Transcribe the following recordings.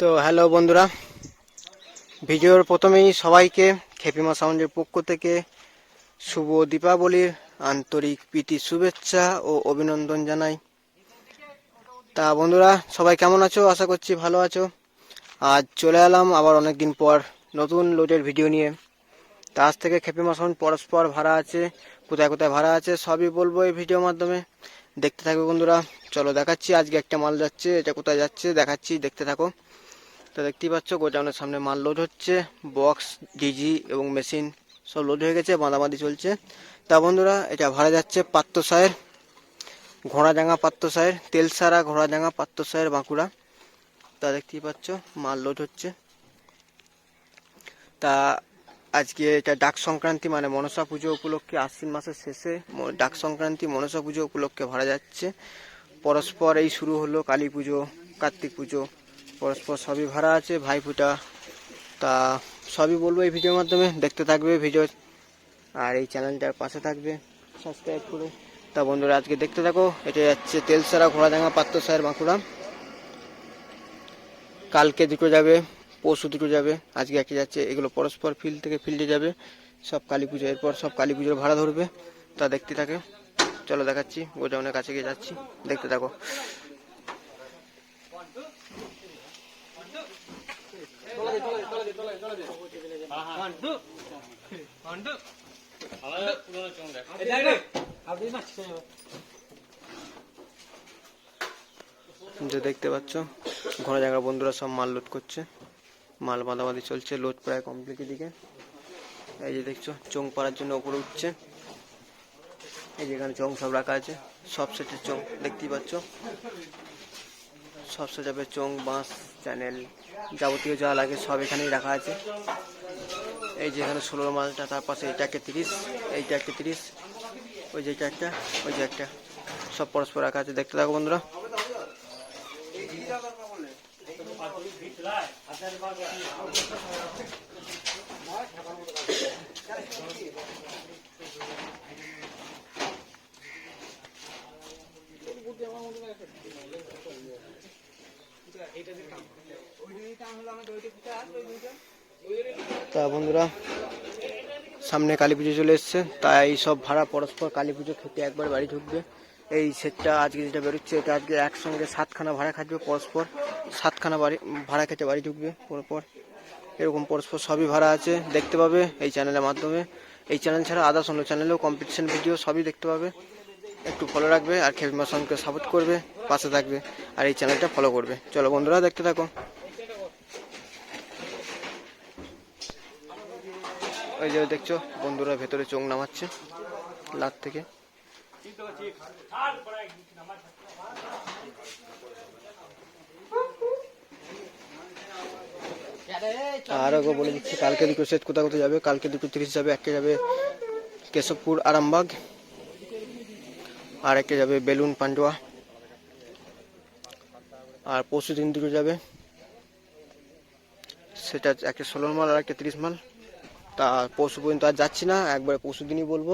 তো হ্যালো বন্ধুরা, ভিডিওর প্রথমেই সবাইকে খেপিমা সাউন্ডের পক্ষ থেকে শুভ দীপাবলির আন্তরিক প্রীতি, শুভেচ্ছা ও অভিনন্দন জানাই। তা বন্ধুরা, সবাই কেমন আছো? আশা করছি ভালো আছো। আজ চলে এলাম আবার অনেকদিন পর নতুন লোডের ভিডিও নিয়ে। তা আজ থেকে খেপিমা সাউন্ড পরস্পর ভাড়া আছে, কোথায় কোথায় ভাড়া আছে সবই বলব এই ভিডিওর মাধ্যমে। দেখতে থাকবে বন্ধুরা, চলো দেখাচ্ছি, আজকে একটা মাল যাচ্ছে, এটা কোথায় যাচ্ছে দেখাচ্ছি, দেখতে থাকো। তো দেখতেই পাচ্ছ, গোডাউনের সামনে মাল লোড হচ্ছে বক্স ডিজি এবং মেশিন সব লোড হয়ে গেছে, বাঁধাবাঁধি চলছে। তা বন্ধুরা, এটা ভাড়া যাচ্ছে পাত্র পাত্রসায়ের ঘোড়াডাঙ্গা পাত্রসায়ের তেলসারা ঘোড়াডাঙ্গা পাত্রসায়ের বাঁকুড়া। তা দেখতেই পাচ্ছ, মাল লোড হচ্ছে। তা আজকে এটা ডাক সংক্রান্তি মানে মনসা পুজো উপলক্ষে আশ্বিন মাসের শেষে ডাক সংক্রান্তি, মনসা পুজো উপলক্ষে ভাড়া যাচ্ছে। পরস্পর এই শুরু হলো কালী পুজো, কার্তিক পুজো পরস্পর সবই ভাড়া আছে, ভাইফোঁটা। তা সবই বলব এই ভিডিওর মাধ্যমে, দেখতে থাকবে ভিডিও। আর এই চ্যানেলটার পাশে থাকবে সাবস্ক্রাইব করে। তা বন্ধুরা, আজকে দেখতে থাকো, এটা যাচ্ছে তেলসারা ঘোড়াডাঙ্গা পাত্রসায়ের বাঁকুড়া। কালকে দুটো যাবে, পরশু দুটো যাবে, আজকে একটা যাচ্ছে, এগুলো পরস্পর ফিল্ড থেকে ফিল্ডে যাবে। সব কালী পুজো, এরপর সব কালী পুজোর ভাড়া ধরবে। তা দেখতে থাকে। চলো দেখাচ্ছি, গোডাউনের কাছে গিয়ে যাচ্ছি, দেখতে থাকো। যে দেখতে পাচ্ছ, ঘোড়া জায়গার বন্ধুরা সব মাল লোড করছে। মাল বাঁধাবাঁধি চলছে লোড প্রায় কমপ্লিট দিকে এই যে দেখছ চোং পাড়ার জন্য উপরে উঠছে। এই যেখানে চোং সব রাখা আছে, সব সেটের চোং দেখতেই পাচ্ছ। সব সেটাপের চোং বাঁশ চ্যানেল যাবতীয় যা লাগে সব এখানেই রাখা আছে। এই যে এখানে ষোলো মালটা, তার পাশে একটা তিরিশ, এইটা একটা তিরিশ, ওই যে একটা, ওই যে একটা। সব পরস্পর রাখা আছে। দেখতে থাকো বন্ধুরা। তা বন্ধুরা, সামনে কালী পুজো চলে এসছে, তাই সব ভাড়া পরস্পর কালী পুজো খেতে একবার বাড়ি ঢুকবে। এই সেটটা আজকে যেটা বেরোচ্ছে, এটা আজকে একসঙ্গে সাতখানা ভাড়া খাটবে পরস্পর। সাতখানা বাড়ি, ভাড়া খেতে বাড়ি ঢুকবে পরপর। এরকম পরস্পর সবই ভাড়া আছে, দেখতে পাবে এই চ্যানেলের মাধ্যমে। এই চ্যানেল ছাড়া আদার্স অন্য চ্যানেলেও কম্পিটিশন ভিডিও সবই দেখতে পাবে। একটু ফলো রাখবে আর খেলমা সঙ্গে সাপোর্ট করবে, পাশে থাকবে আর এই চ্যানেলটা ফলো করবে। চলো বন্ধুরা, দেখতে থাকো। ওই যে দেখছ, বন্ধুরা ভেতরে চোখ নামাচ্ছে, লাত থেকে। আর আগে বলে দিচ্ছি, কালকে দুটো সেট কোথায় কোথায় যাবে? কালকে দুটো তিরিশ যাবে একটা যাবে কেশবপুর, আরামবাগ। আর একটা যাবে বেলুন পান্ডুয়া। আর পরশু দিন দুটো যাবে। সেটা একটা ষোলো মাল আর একটা তিরিশ মাল। তা পরশু পর্যন্ত আর যাচ্ছি না, একবারে পরশু দিনই বলব।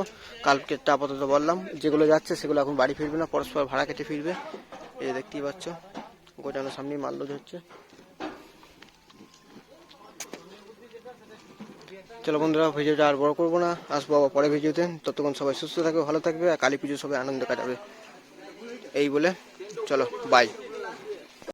কালকে আপাতত বললাম, যেগুলো যাচ্ছে সেগুলো এখন বাড়ি ফিরবে না, পরস্পর ভাড়া কেটে ফিরবে। এই দেখতেই পাচ্ছ গোটানোর সামনেই মাল লোড হচ্ছে। চলো বন্ধুরা, ভিডিওটা আর বড় করব না। আসব আবার পরে ভিডিওতে। ততক্ষণ সবাই সুস্থ থাকবে ভালো থাকবে, আর কালী পুজো সবাই আনন্দ কাটাবে। এই বলে চলো বাই